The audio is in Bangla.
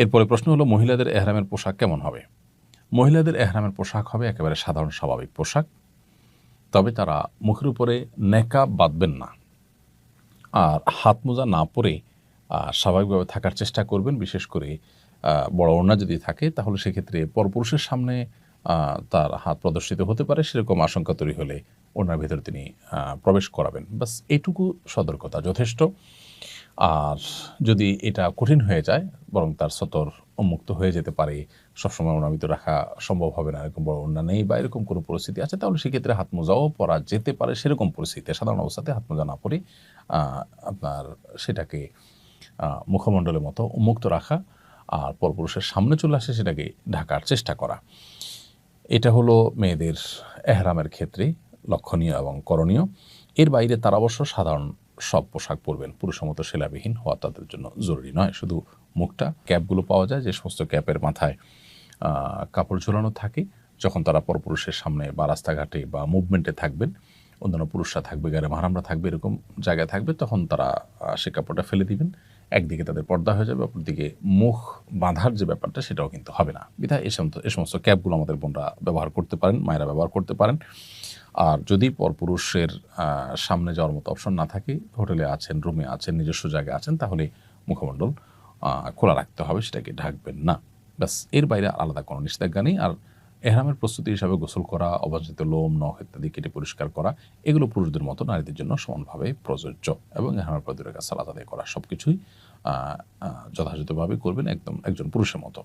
এরপরে প্রশ্ন হলো, মহিলাদের এহরামের পোশাক কেমন হবে? মহিলাদের এহরামের পোশাক হবে একেবারে সাধারণ স্বাভাবিক পোশাক, তবে তারা মুখের উপরে নেকাব বাঁধবেন না। আর হাত মোজা না পরে স্বাভাবিকভাবে থাকার চেষ্টা করবেন, বিশেষ করে বড় ওড়না যদি থাকে, তাহলে সেক্ষেত্রে পরপুরুষের সামনে তার হাত প্রদর্শিত হতে পারে, সেরকম আশঙ্কা তৈরি হলে ওনার ভেতরে তিনি প্রবেশ করাবেন। বাস এটুকু সতর্কতা যথেষ্ট। আর যদি এটা কঠিন হয়ে যায়, বরং তার সতর উন্মুক্ত হয়ে যেতে পারে, সবসময় ভিতরে রাখা সম্ভব হবে না, এরকম বড় ওড়না নেই বা এরকম কোনো পরিস্থিতি আছে, তাহলে সেক্ষেত্রে হাত মোজাও পরা যেতে পারে সেরকম পরিস্থিতি সাধারণ অবস্থাতে হাত মোজা না পরে আপনার সেটাকে মুখমণ্ডলের মতো উন্মুক্ত রাখা আর পরপুরুষের সামনে চলে আসে সেটাকে ঢাকার চেষ্টা করা। এটা হলো মেয়েদের এহরামের ক্ষেত্রে লক্ষণীয় এবং করণীয়। এর বাইরে তারা অবশ্য সাধারণ সব পোশাক পরবেন। পুরুষের মতো সেলাবিহীন হওয়া তাদের জন্য জরুরি নয়। শুধু মুখটা, ক্যাপগুলো পাওয়া যায়, যে সমস্ত ক্যাপের মাথায় কাপড় ঝোলানো থাকে, যখন তারা পরপুরুষের সামনে বা রাস্তাঘাটে বা মুভমেন্টে থাকবেন, অন্যান্য পুরুষরা থাকবে গাড়ি মাহারামরা থাকবে, এরকম জায়গায় থাকবে, তখন তারা সে কাপড়টা ফেলে দিবেন। একদিকে তাদের পর্দা হয়ে যাবে, অপরদিকে মুখ বাঁধার যে ব্যাপারটা, সেটাও কিন্তু হবে না। বিধায় এই সমস্ত এই সমস্ত ক্যাপগুলো আমাদের বোনরা ব্যবহার করতে পারেন, মায়েরা ব্যবহার করতে পারেন। আর যদি পরপুরুষের সামনে যাওয়ার মতো অপশন না থাকে, হোটেলে আছেন রুমে আছেন, নিজস্ব জায়গায় আছেন, তাহলে মুখমণ্ডল খোলা রাখতে হবে, সেটাকে ঢাকবেন না। ব্যাস, এর বাইরে আলাদা কোনো নিষেধাজ্ঞা নেই। আর এহরামের প্রস্তুতি হিসাবে গোসল করা, অবাঞ্ছিত লোম, নখ ইত্যাদি কেটে পরিষ্কার করা, এগুলো পুরুষদের মতো নারীদের জন্য সমানভাবে প্রযোজ্য এবং এহরামের পর দুই রাকাত সালাত আদায় করা সব কিছুই যথাযথভাবে করবেন একদম একজন পুরুষের মতো।